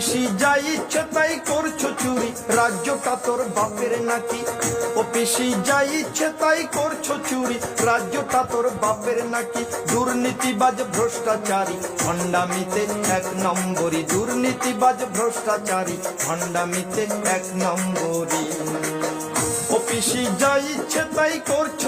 পিসি যাই ইচ্ছে তাই করছ চুরি। রাজ্যটা তোর বাপের নাকি? ও পিসি যাই ইচ্ছে তাই করছ চুরি। রাজ্যটা তোর বাপের নাকি? দুর্নীতিবাজ ভ্রষ্টাচারী। ভণ্ডামিতে এক নম্বরই। দুর্নীতিবাজ ভ্রষ্টাচারী। ভণ্ডামিতে এক নম্বরই। ও পিসি যাই ইচ্ছে তাই করছ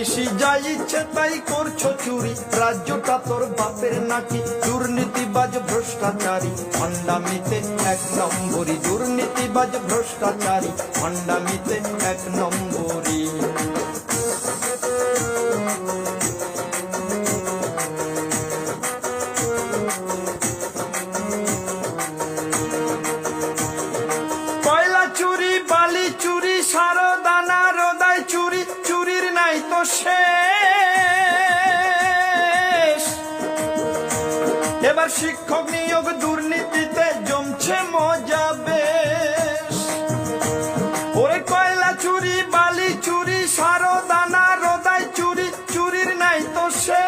ও যা ইচ্ছে তাই করছ চুরি। রাজ্যটা তোর বাপের নাকি? দুর্নীতিবাজ ভ্রষ্টাচারী। হন্ডামিতে এক নম্বরই, দুর্নীতিবাজ ভ্রষ্টাচারী। হন্ডামিতে এক নম্বরই। শেষ এবার শিক্ষক নিয়োগ দুর্নীতিতে জমছে মজা বেশ। ওরে কয়লা চুরি, বালি চুরি সারো দানা রোদাই চুরি, চুরির নাই তো শেষ।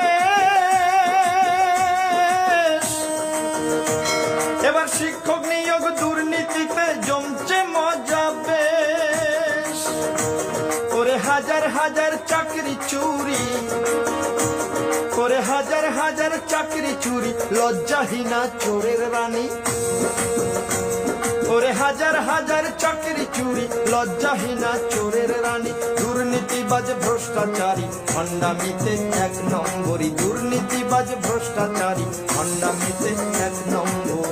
এবার শিক্ষক নিয়োগ দুর্নীতিতে জমছে মজা হাজার হাজার চাকরি চুরি। করে হাজার হাজার চাকরি চুরি, লজ্জাহীনা চোরের রানী। করে হাজার হাজার চাকরি চুরি, লজ্জাহীনা চোরের রানী। দুর্নীতিবাজ ভ্রষ্টাচারী, ভণ্ডামিতে এক নম্বরই দুর্নীতিবাজ ভ্রষ্টাচারী, ভণ্ডামিতে এক নম্বরই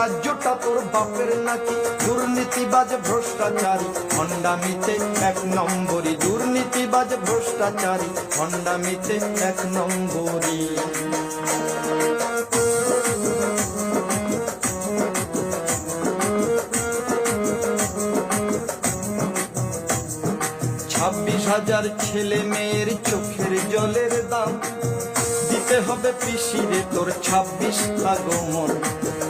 রাজ্যটা তোর বাপের নাকি দুর্নীতিবাজ ভ্রষ্টাচারী, ভণ্ডামিতে এক নম্বরই। দুর্নীতিবাজ ভ্রষ্টাচারী, ভণ্ডামিতে এক নম্বরই। ছাব্বিশ হাজার ছেলে মেয়ের চোখের জলের দাম। দিতে হবে পিসিরে তোর ছাব্বিশ আগমন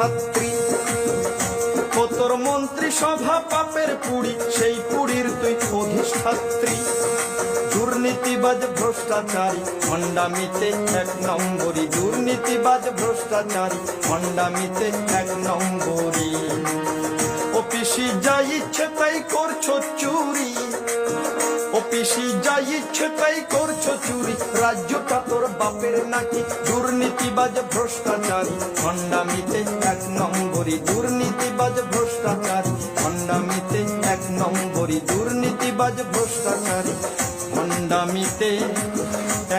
অধিষ্ঠাত্রী ও তোর মন্ত্রী সভা পাপের পুড়ি সেই পুরীর তুই অধিষ্ঠাত্রী। দুর্নীতিবাজ ভ্রষ্টাচারী, ভণ্ডামিতে এক নম্বরই দুর্নীতিবাজ ভ্রষ্টাচারী, ভণ্ডামিতে এক নম্বরই অফিসি যা ইচ্ছে তাই করছ চুরি। অফিসি যা ইচ্ছে তাই করছ চুরি। রাজ্যটা তোর বাপের নাকি? দুর্নীতিবাজ ভ্রষ্টাচারী। ভণ্ডামিতে এক নম্বরই দুর্নীতিবাজ ভ্রষ্টাচারী। ভণ্ডামিতে এক নম্বরই দুর্নীতিবাজ ভ্রষ্টাচারী। ভণ্ডামিতে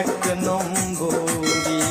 এক নম্বরী